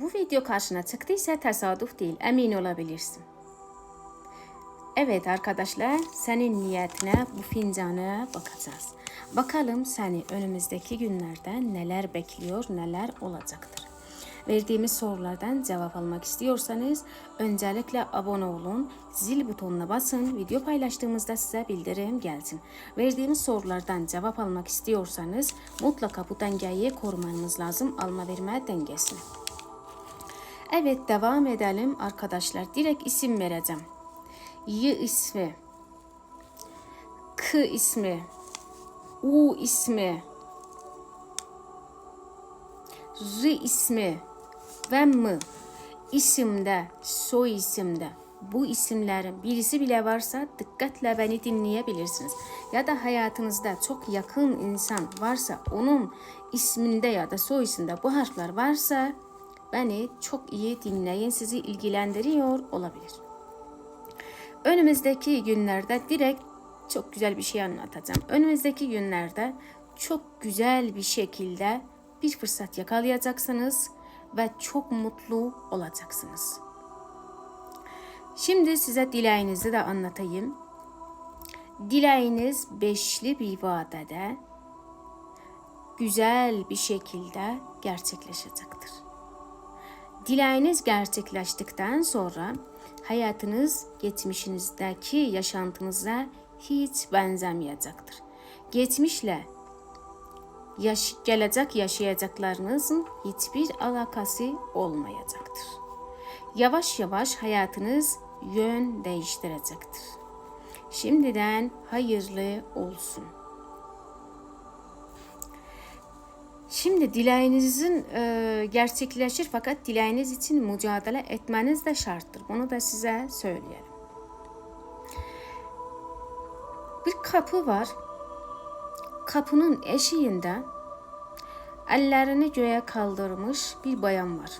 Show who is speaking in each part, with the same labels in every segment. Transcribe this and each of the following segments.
Speaker 1: Bu video karşına çıktıysa tesadüf değil, emin olabilirsin. Evet arkadaşlar, senin niyetine bu fincana bakacağız. Bakalım seni önümüzdeki günlerde neler bekliyor, neler olacaktır. Verdiğimiz sorulardan cevap almak istiyorsanız öncelikle abone olun, zil butonuna basın, video paylaştığımızda size bildirim gelsin. Verdiğimiz sorulardan cevap almak istiyorsanız mutlaka bu dengeyi korumanız lazım, alma verme dengesini. Evet devam edelim arkadaşlar. Direkt isim vereceğim. Y ismi, K ismi, U ismi, R ismi ve M isimde, soy isimde bu isimlerin birisi bile varsa dikkatle beni dinleyebilirsiniz. Ya da hayatınızda çok yakın insan varsa onun isminde ya da soy isimde bu harfler varsa beni çok iyi dinleyin sizi ilgilendiriyor olabilir. Önümüzdeki günlerde direkt çok güzel bir şey anlatacağım. Önümüzdeki günlerde çok güzel bir şekilde bir fırsat yakalayacaksınız ve çok mutlu olacaksınız. Şimdi size dileğinizi de anlatayım. Dileğiniz beşli bir vadede güzel bir şekilde gerçekleşecektir. Dileğiniz gerçekleştikten sonra hayatınız geçmişinizdeki yaşantınıza hiç benzemeyecektir. Geçmişle yaş gelecek yaşayacaklarınızın hiçbir alakası olmayacaktır. Yavaş yavaş hayatınız yön değiştirecektir. Şimdiden hayırlı olsun. Şimdi dileğinizin e, gerçekleşir fakat dileğiniz için mücadele etmeniz de şarttır. Bunu da size söyleyelim. Bir kapı var. Kapının eşiğinde ellerini göğe kaldırmış bir bayan var.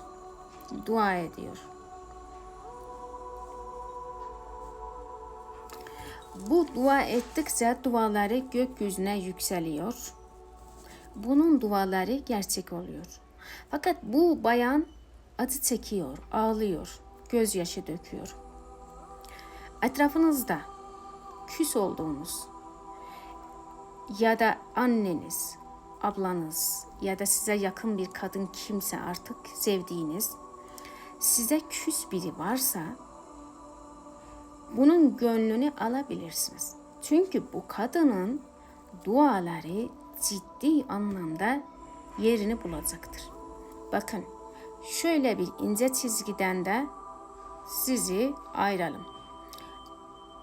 Speaker 1: Dua ediyor. Bu dua ettikçe duaları gökyüzüne yükseliyor bunun duaları gerçek oluyor. Fakat bu bayan acı çekiyor, ağlıyor, gözyaşı döküyor. Etrafınızda küs olduğunuz ya da anneniz, ablanız ya da size yakın bir kadın kimse artık sevdiğiniz size küs biri varsa bunun gönlünü alabilirsiniz. Çünkü bu kadının duaları ciddi anlamda yerini bulacaktır. Bakın şöyle bir ince çizgiden de sizi ayıralım.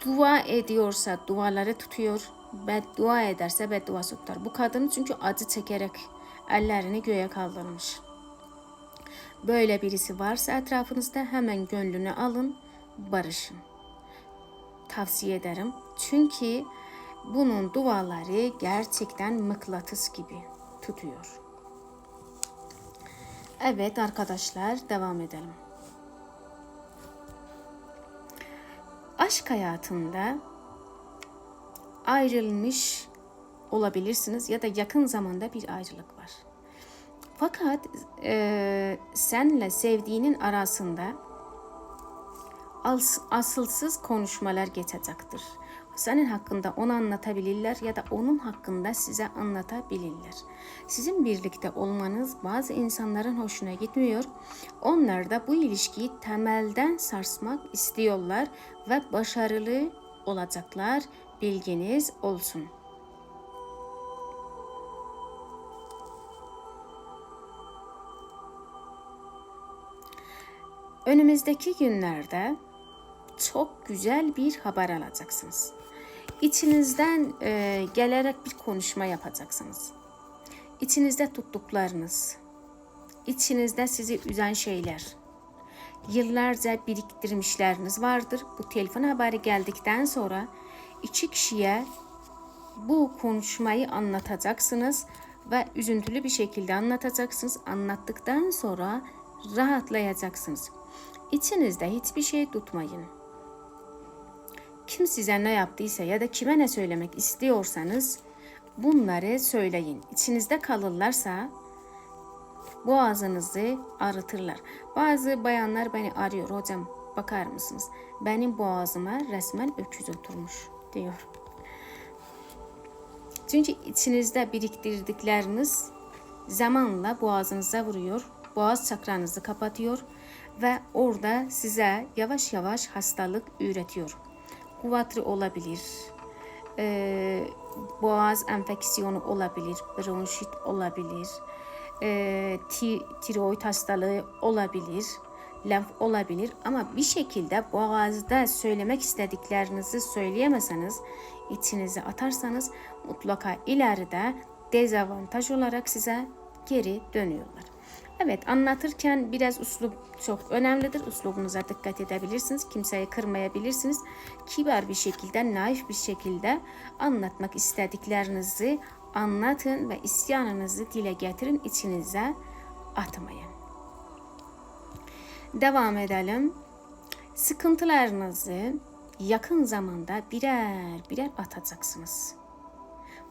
Speaker 1: Dua ediyorsa duaları tutuyor, beddua ederse bedduası tutar. Bu kadın çünkü acı çekerek ellerini göğe kaldırmış. Böyle birisi varsa etrafınızda hemen gönlünü alın, barışın. Tavsiye ederim. Çünkü bunun duaları gerçekten mıknatıs gibi tutuyor. Evet arkadaşlar devam edelim. Aşk hayatında ayrılmış olabilirsiniz ya da yakın zamanda bir ayrılık var. Fakat e, senle sevdiğinin arasında as, asılsız konuşmalar geçecektir senin hakkında onu anlatabilirler ya da onun hakkında size anlatabilirler. Sizin birlikte olmanız bazı insanların hoşuna gitmiyor. Onlar da bu ilişkiyi temelden sarsmak istiyorlar ve başarılı olacaklar. Bilginiz olsun. Önümüzdeki günlerde çok güzel bir haber alacaksınız. İçinizden e, gelerek bir konuşma yapacaksınız. İçinizde tuttuklarınız, içinizde sizi üzen şeyler, yıllarca biriktirmişleriniz vardır. Bu telefon haberi geldikten sonra iki kişiye bu konuşmayı anlatacaksınız ve üzüntülü bir şekilde anlatacaksınız. Anlattıktan sonra rahatlayacaksınız. İçinizde hiçbir şey tutmayın kim size ne yaptıysa ya da kime ne söylemek istiyorsanız bunları söyleyin. İçinizde kalırlarsa boğazınızı arıtırlar. Bazı bayanlar beni arıyor hocam bakar mısınız? Benim boğazıma resmen öküz oturmuş diyor. Çünkü içinizde biriktirdikleriniz zamanla boğazınıza vuruyor. Boğaz çakranızı kapatıyor ve orada size yavaş yavaş hastalık üretiyor. Kuvatri olabilir, e, boğaz enfeksiyonu olabilir, bronşit olabilir, e, ti, tiroid hastalığı olabilir, lenf olabilir. Ama bir şekilde boğazda söylemek istediklerinizi söyleyemeseniz, içinize atarsanız mutlaka ileride dezavantaj olarak size geri dönüyorlar. Evet anlatırken biraz uslup çok önemlidir. Uslubunuza dikkat edebilirsiniz. Kimseyi kırmayabilirsiniz. Kibar bir şekilde, naif bir şekilde anlatmak istediklerinizi anlatın ve isyanınızı dile getirin. içinize atmayın. Devam edelim. Sıkıntılarınızı yakın zamanda birer birer atacaksınız.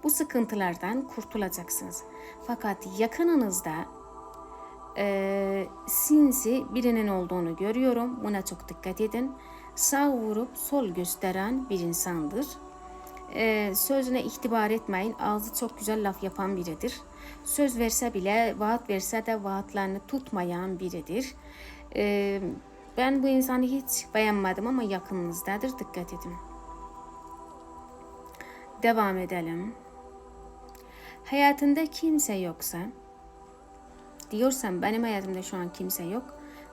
Speaker 1: Bu sıkıntılardan kurtulacaksınız. Fakat yakınınızda e, sinsi birinin olduğunu görüyorum. Buna çok dikkat edin. Sağ vurup sol gösteren bir insandır. E, sözüne itibar etmeyin. Ağzı çok güzel laf yapan biridir. Söz verse bile, vaat verse de vaatlerini tutmayan biridir. E, ben bu insanı hiç beğenmedim ama yakınınızdadır. Dikkat edin. Devam edelim. Hayatında kimse yoksa, diyorsam benim hayatımda şu an kimse yok.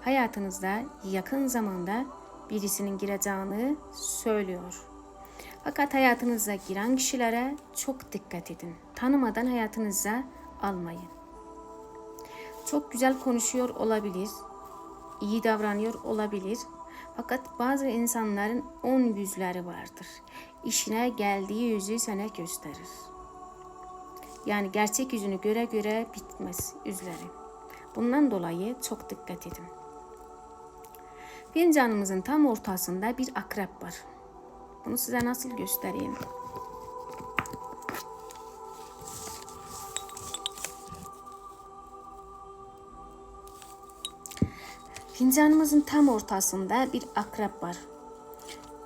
Speaker 1: Hayatınızda yakın zamanda birisinin gireceğini söylüyor. Fakat hayatınıza giren kişilere çok dikkat edin. Tanımadan hayatınıza almayın. Çok güzel konuşuyor olabilir, iyi davranıyor olabilir. Fakat bazı insanların on yüzleri vardır. İşine geldiği yüzü sana gösterir. Yani gerçek yüzünü göre göre bitmez yüzleri. Bundan dolayı çok dikkat edin. Fincanımızın tam ortasında bir akrep var. Bunu size nasıl göstereyim? Fincanımızın tam ortasında bir akrep var.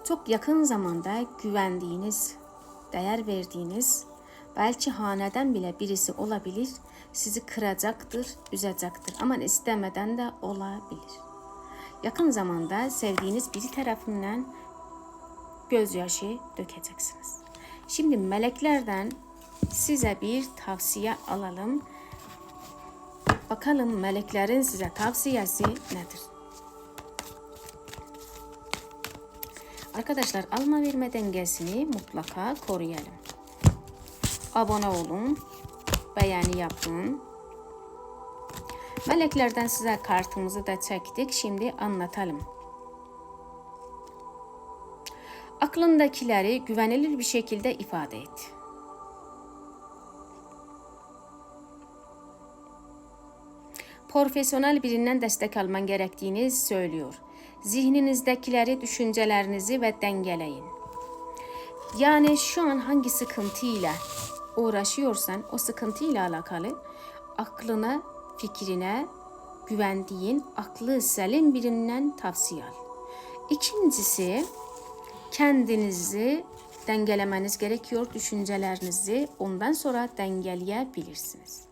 Speaker 1: Çok yakın zamanda güvendiğiniz, değer verdiğiniz, belki haneden bile birisi olabilir, sizi kıracaktır, üzecektir ama istemeden de olabilir. Yakın zamanda sevdiğiniz biri tarafından gözyaşı dökeceksiniz. Şimdi meleklerden size bir tavsiye alalım. Bakalım meleklerin size tavsiyesi nedir? Arkadaşlar alma verme dengesini mutlaka koruyalım. Abone olun, beğeni yapın. Meleklerden size kartımızı da çektik. Şimdi anlatalım. Aklındakileri güvenilir bir şekilde ifade et. Profesyonel birinden destek alman gerektiğini söylüyor. Zihninizdekileri, düşüncelerinizi ve dengeleyin. Yani şu an hangi sıkıntıyla uğraşıyorsan o sıkıntıyla alakalı aklına, fikrine güvendiğin aklı selim birinden tavsiye al. İkincisi kendinizi dengelemeniz gerekiyor düşüncelerinizi ondan sonra dengeleyebilirsiniz.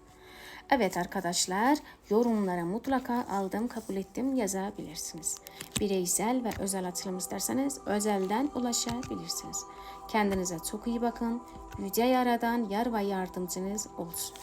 Speaker 1: Evet arkadaşlar yorumlara mutlaka aldım kabul ettim yazabilirsiniz. Bireysel ve özel açılım isterseniz özelden ulaşabilirsiniz. Kendinize çok iyi bakın. Yüce Yaradan yar ve yardımcınız olsun.